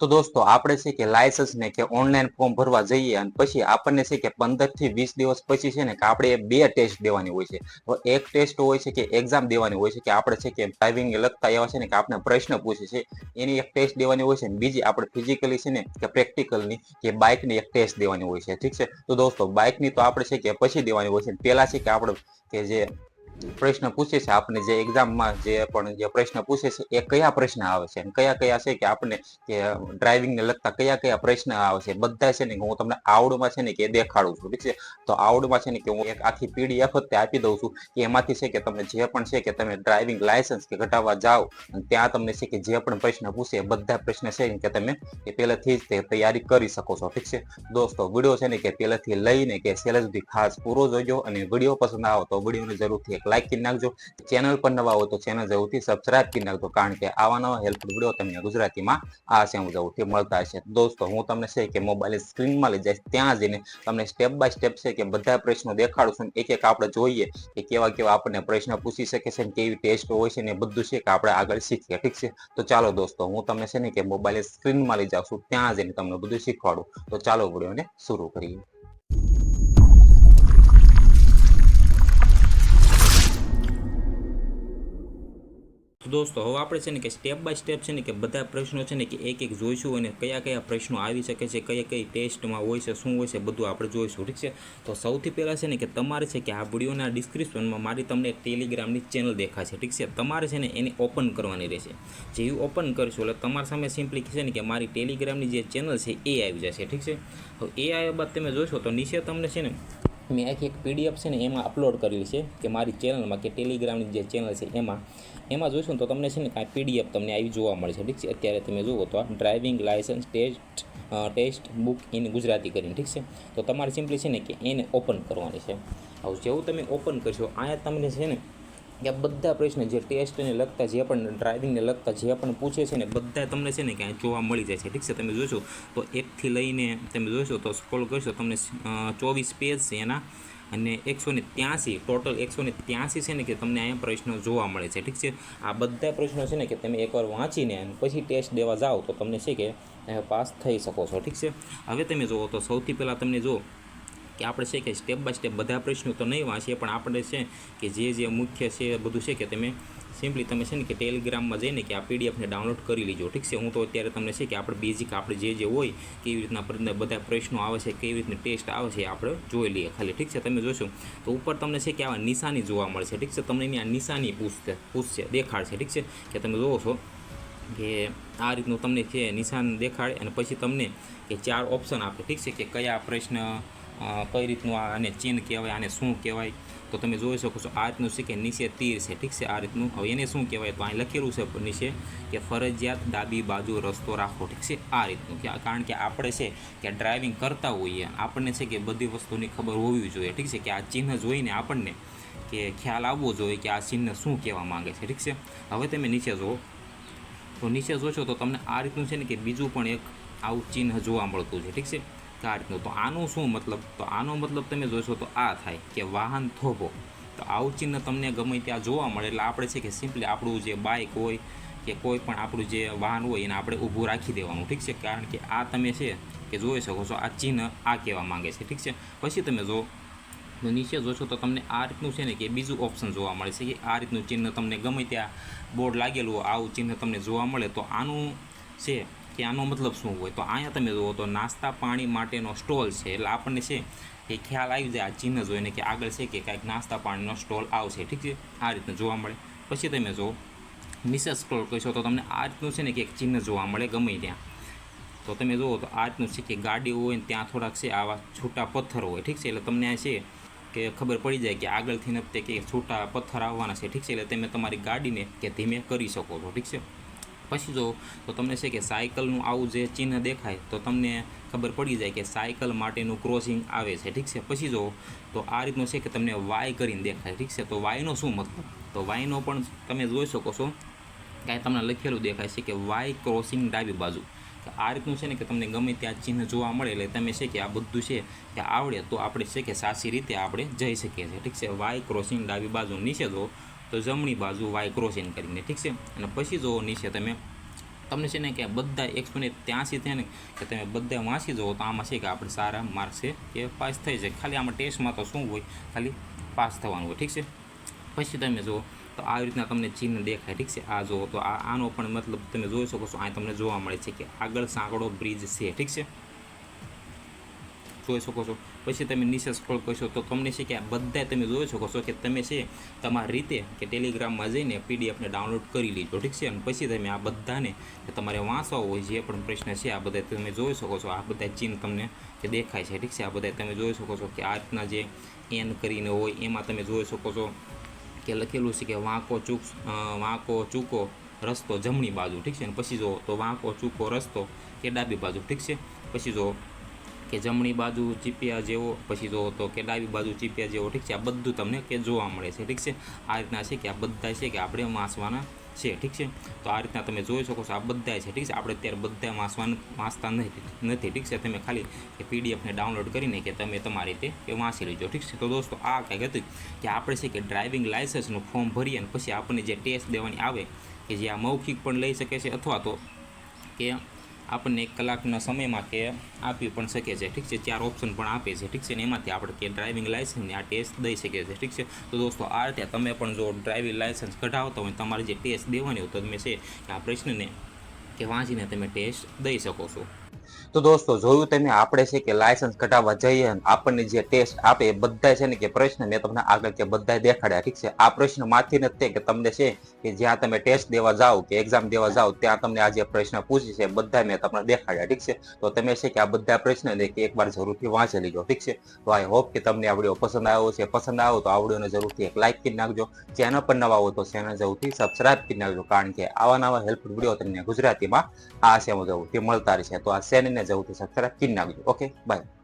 તો દોસ્તો, આપણે છે કે લાયસન્સ ને કે ઓનલાઈન ફોર્મ ભરવા જઈએ અને પછી આપણને છે કે પંદરથી વીસ દિવસ પછી છે ને કે આપણે બે ટેસ્ટ દેવાની હોય છે. તો એક ટેસ્ટ હોય છે કે એક્ઝામ દેવાની હોય છે કે આપણે છે કે ડ્રાઇવિંગ લગતા એવા છે ને કે આપણે પ્રશ્ન પૂછે છે. એની એક ટેસ્ટ દેવાની હોય છે ને બીજી આપણે ફિઝિકલી છે ને કે પ્રેક્ટિકલની કે બાઇકની એક ટેસ્ટ દેવાની હોય છે. ઠીક છે? તો દોસ્તો બાઇકની તો આપણે છે કે પછી દેવાની હોય છે. પહેલા છે કે આપણે કે જે પ્રશ્ન પૂછે છે. આપણે જે એક્ઝામમાં જે પણ જે પ્રશ્ન પૂછે છે, એ કયા પ્રશ્ન આવે છે? કયા કયા છે કે આપણે કે ડ્રાઇવિંગને લગતા કયા કયા પ્રશ્ન આવે છે? બધા છે ને હું તમને આવડમાં છે ને કે દેખાડું છું. ઠીક છે? તો આવડમાં છે ને કે હું એક આખી પીડીએફ જ તે આપી દઉં છું કે એમાંથી છે કે તમે જે પણ છે કે તમે ડ્રાઇવિંગ લાયસન્સ કે ઘટાડવા જાઓ ત્યાં તમને છે કે જે પણ પ્રશ્ન પૂછે એ બધા પ્રશ્ન છે કે તમે એ પહેલેથી જ તે તૈયારી કરી શકો છો. ઠીક છે? દોસ્તો, વીડિયો છે ને કે પહેલેથી લઈને કે છેલ્લે સુધી ખાસ પૂરો જોજો અને વીડિયો પસંદ આવે તો વિડીયોને જરૂરથી એક લાઈક કરી નાખજો. ચેનલ પર નવા હોય તો ચેનલ જરૂરથી સબસ્ક્રાઇબ કરી નાખજો. કારણ કે આવા નવા હેલ્પફુલ વીડિયો તમને ગુજરાતીમાં આ સેમ જરૂરથી મળતા હશે. દોસ્તો, હું તમને છે કે મોબાઈલ સ્ક્રીનમાં લઈ જઈશ. ત્યાં જઈને તમને સ્ટેપ બાય સ્ટેપ છે કે બધા પ્રશ્નો દેખાડું છું. એક એક આપણે જોઈએ કે કેવા કેવા આપણને પ્રશ્ન પૂછી શકે છે ને કેવી ટેસ્ટ હોય છે ને બધું છે કે આપણે આગળ શીખીએ. ઠીક છે? તો ચાલો દોસ્તો, હું તમને છે ને કે મોબાઈલ સ્ક્રીનમાં લઈ જાઉં છું. ત્યાં જઈને તમને બધું શીખવાડું. તો ચાલો વિડીયોને શરૂ કરીએ. દોસ્તો, હવે આપણે છે ને કે સ્ટેપ બાય સ્ટેપ છે ને કે બધા પ્રશ્નો છે ને કે એક એક જોઈશું અને કયા કયા પ્રશ્નો આવી શકે છે કયા કઈ ટેસ્ટમાં હોય છે, શું હોય છે, બધું આપણે જોઈશું, ઠીક છે? તો સૌથી પહેલાં છે ને કે તમારે છે કે આ વિડીયોના ડિસ્ક્રિપ્શનમાં મારી તમને ટેલિગ્રામની ચેનલ દેખાશે, ઠીક છે? તમારે છે ને એને ઓપન કરવાની રહેશે. જેવી ઓપન કરશો એટલે તમારી સામે સિમ્પલી છે ને કે મારી ટેલિગ્રામની જે ચેનલ છે એ આવી જશે, ઠીક છે? તો એ આવ્યા બાદ તમે જોશો તો નીચે તમને છે ને મેં આખી એક પીડીએફ છે ને એમાં અપલોડ કરેલી છે કે મારી ચેનલમાં કે ટેલિગ્રામની જે ચેનલ છે એમાં એમાં જોઈશું તો તમને છે ને કાંઈ પીડીએફ તમને આવી જોવા મળે છે, ઠીક છે? અત્યારે તમે જુઓ તો આ driving licence test test book in Gujarati કરીને, ઠીક છે? તો તમારે સિમ્પલી છે ને કે એને ઓપન કરવાની છે. હવે જેવું તમે ઓપન કરશો, અહીંયા તમને છે ને કે બધા પ્રશ્ન જે ટેસ્ટને લગતા જે પણ ડ્રાઇવિંગને લગતા જે પણ પૂછે છે ને બધા તમને છે ને ક્યાંય જોવા મળી જાય છે. ઠીક છે? તમે જોશો તો એકથી લઈને તમે જોશો તો સ્કોલ કરશો, તમને ચોવીસ પેજ છે એના અને એકસો ને ત્યાંસી ટોટલ એકસો ને ત્યાંસી છે ને કે તમને અહીંયા પ્રશ્નો જોવા મળે છે. ઠીક છે? આ બધા પ્રશ્નો છે ને કે તમે એકવાર વાંચીને પછી ટેસ્ટ દેવા જાઓ તો તમને છે કે પાસ થઈ શકો છો. ઠીક છે? હવે તમે જુઓ તો સૌથી પહેલાં તમને જુઓ કે આપણે છે કે સ્ટેપ બાય સ્ટેપ બધા પ્રશ્નો તો નહીં વાંચીએ પણ આપણે છે કે જે જે મુખ્ય છે બધું છે કે તમે સિમ્પલી તમે છે ને કે ટેલિગ્રામમાં જઈને કે આ પીડીએફને ડાઉનલોડ કરી લીજો, ઠીક છે? હું તો અત્યારે તમને છે કે આપણે બેઝિક આપણે જે જે હોય કેવી રીતના બધા પ્રશ્નો આવે છે, કેવી રીતની ટેસ્ટ આવે છે આપણે જોઈ લઈએ ખાલી, ઠીક છે? તમે જોશો તો ઉપર તમને છે કે આવા નિશાની જોવા મળશે, ઠીક છે? તમને એની આ નિશાની પૂછશે પૂછશે, દેખાડશે, ઠીક છે? કે તમે જોવો છો કે આ રીતનું તમને છે નિશાન દેખાડે અને પછી તમને કે ચાર ઓપ્શન આપે, ઠીક છે? કે કયા પ્રશ્ન કઈ રીતનું આને ચિહ્ન કહેવાય, આને શું કહેવાય? તો તમે જોઈ શકો છો, આ રીતનું છે કે નીચે તીર છે, ઠીક છે? આ રીતનું. હવે એને શું કહેવાય? તો અહીં લખેલું છે નીચે કે ફરજિયાત ડાબી બાજુ રસ્તો રાખો, ઠીક છે? આ રીતનું કે કારણ કે આપણે છે કે ડ્રાઇવિંગ કરતા હોઈએ, આપણને છે કે બધી વસ્તુની ખબર હોવી જોઈએ, ઠીક છે? કે આ ચિહ્ન જોઈને આપણને કે ખ્યાલ આવવો જોઈએ કે આ ચિહ્ન શું કહેવા માંગે છે, ઠીક છે? હવે તમે નીચે જુઓ. તો નીચે જોશો તો તમને આ રીતનું છે ને કે બીજું પણ એક આવું ચિહ્ન જોવા મળતું છે, ઠીક છે? આ રીતનું તો આનું શું મતલબ? તો આનો મતલબ તમે જોશો તો આ થાય કે વાહન થોભો. તો આવું ચિહ્ન તમને ગમે ત્યાં જોવા મળે. એટલે આપણે છે કે સિમ્પલી આપણું જે બાઇક હોય કે કોઈ પણ આપણું જે વાહન હોય એને આપણે ઊભું રાખી દેવાનું. ઠીક છે? કારણ કે આ તમે છે કે જોઈ શકો છો, આ ચિહ્ન આ કહેવા માંગે છે. ઠીક છે? પછી તમે જો નીચે જોશો તો તમને આ રીતનું છે ને કે બીજું ઓપ્શન જોવા મળે છે કે આ રીતનું ચિહ્ન તમને ગમે ત્યાં બોર્ડ લાગેલું આવું ચિહ્ન તમને જોવા મળે. તો આનું છે આનો મતલબ શું હોય? તો અહીંયા તમે જુઓ તો નાસ્તા પાણી માટેનો સ્ટોલ છે. એટલે આપણને છે કે ખ્યાલ આવી જાય, આ ચિહ્ન જોઈને કે આગળ છે કે કાંઈક નાસ્તા પાણીનો સ્ટોલ આવશે. ઠીક છે? આ રીતનું જોવા મળે. પછી તમે જુઓ, મિસેસ સ્ક્રોલ કરશો તો તમને આ રીતનું છે ને કે એક ચિહ્ન જોવા મળે ગમે ત્યાં. તો તમે જુઓ તો આ રીતનું છે કે ગાડી હોય ને ત્યાં થોડાક છે આવા છૂટા પથ્થર હોય. ઠીક છે? એટલે તમને આ છે કે ખબર પડી જાય કે આગળથી ને કે છૂટા પથ્થર આવવાના છે. ઠીક છે? એટલે તમે તમારી ગાડીને કે ધીમે કરી શકો છો. ઠીક છે? પછી જો તો તમને છે કે સાયકલનું આવું જે ચિહ્ન દેખાય, તો તમને ખબર પડી જાય કે સાયકલ માટેનું ક્રોસિંગ આવે છે. ઠીક છે? પછી જો તો આ રીતનું છે કે તમને વાય કરીને દેખાય. ઠીક છે? તો વાયનો શું મતલબ? તો વાયનો પણ તમે જોઈ શકો છો કાંઈ તમને લખેલું દેખાય છે કે વાય ક્રોસિંગ ડાબી બાજુ. આ રીતનું છે ને કે તમને ગમે ત્યાં ચિહ્ન જોવા મળે એટલે તમે છે કે આ બધું છે કે આવડે તો આપણે છે કે સાચી રીતે આપણે જઈ શકીએ છીએ. ઠીક છે? વાય ક્રોસિંગ ડાબી બાજુ. નીચે જો તો જમણી બાજુ વાય ક્રોસિંગ કરીને, ઠીક છે? અને પછી જો નીચે તમે, તમને છે ને કે બધા એકસો ને ત્યાંસી થાય ને કે તમે બધા વાંચી જુઓ, તો આમાં છે કે આપણે સારા માર્ક્સ છે કે પાસ થઈ જાય. ખાલી આમાં ટેસ્ટમાં તો શું હોય? ખાલી પાસ થવાનું હોય, ઠીક છે? પછી તમે જુઓ, તો આવી રીતના તમને ચિહ્ન દેખાય, ઠીક છે? આ જુઓ, તો આ આનો પણ મતલબ તમે જોઈ શકો છો આ તમને જોવા મળે છે કે આગળ સાંકડો બ્રિજ છે, ઠીક છે? જોઈ શકો છો. પછી તમે નીચે સ્ક્રોલ કરશો તો તમને છે કે આ બધા તમે જોઈ શકો છો કે તમે છે તમારી રીતે કે ટેલિગ્રામમાં જઈને પીડીએફને ડાઉનલોડ કરી લીધો. ઠીક છે? અને પછી તમે આ બધાને તમારે વાંચવા હોય જે પણ પ્રશ્ન છે, આ બધા તમે જોઈ શકો છો. આ બધા ચિહ્ન તમને કે દેખાય છે. ઠીક છે? આ બધા તમે જોઈ શકો છો કે આ રીતના જે એન કરીને હોય એમાં તમે જોઈ શકો છો કે લખેલું છે કે વાંકો ચૂક વાંકો ચૂકો રસ્તો જમણી બાજુ. ઠીક છે? અને પછી જો તો વાંકો ચૂકો રસ્તો કે ડાબી બાજુ. ઠીક છે? પછી જો કે જમણી બાજુ ચીપિયા જેવો, પછી જો તો કે ડાબી બાજુ ચીપિયા જેવો, ઠીક છે? આ બધું તમને કે જોવા મળે છે, ઠીક છે? આ રીતના છે કે આ બધા છે કે આપણે વાંચવાના છે, ઠીક છે? તો આ રીતના તમે જોઈ શકો છો આ બધા છે, ઠીક છે? આપણે અત્યારે બધા વાંચવાનું વાંચતા નથી નથી, ઠીક છે? તમે ખાલી એ પીડીએફને ડાઉનલોડ કરીને કે તમે તમારી રીતે એ વાંચી લેજો, ઠીક છે? તો દોસ્તો, આ કંઈક હતું કે આપણે છે કે ડ્રાઇવિંગ લાઇસન્સનું ફોર્મ ભરીએ અને પછી આપણને જે ટેસ્ટ દેવાની આવે, કે જે આ મૌખિક પણ લઈ શકે છે, અથવા તો કે આપણને એક કલાકના સમયમાં કે આપી પણ શકે છે. ઠીક છે? ચાર ઓપ્શન પણ આપે છે. ઠીક છે? ને એમાંથી આપણે કે ડ્રાઇવિંગ લાઇસન્સની આ ટેસ્ટ દઈ શકીએ છીએ. ઠીક છે? તો દોસ્તો, આ રીતે તમે પણ જો ડ્રાઇવિંગ લાઇસન્સ કઢાવતા હોય તમારે જે ટેસ્ટ દેવાની હોય તો તમે છે આ પ્રશ્નને કે વાંચીને તમે ટેસ્ટ દઈ શકો છો. તો દોસ્તો, જોયું તમે આપણે છે કે લાયસન્સ કઢાવવા જઈએ આપણને જે ટેસ્ટ આપે એ બધા છે ને કે પ્રશ્ન, મેં તમને આગળ કે બધા દેખાડ્યા, ઠીક છે? આ પ્રશ્નમાંથી નથી કે તમને છે કે જ્યાં તમે ટેસ્ટ દેવા જાઓ કે એક્ઝામ દેવા જાઓ, ત્યાં તમને આ જે પ્રશ્ન પૂછી છે બધા મેં તમને દેખાડ્યા, ઠીક છે? તો તમે છે કે આ બધા પ્રશ્ન કે એકવાર જરૂરથી વાંચી લીજો, ઠીક છે? તો આઈ હોપ કે તમને આ વીડિયો પસંદ આવ્યો છે પસંદ આવ્યો તો આ વિડીયોને જરૂરથી એક લાઇક કરી નાખજો. ચેનલ પર નવા હોય તો ચેનલ જરૂરથી સબસ્ક્રાઇબ કરી નાખજો, કારણ કે આવા નવા હેલ્પફુલ વીડિયો તમને ગુજરાતીમાં આ સેવા જરૂરથી મળતા રહેશે. તો આ ચેનલને જરૂરથી સબસ્ક્રાઇબ કરી નાખજો ઓકે બાય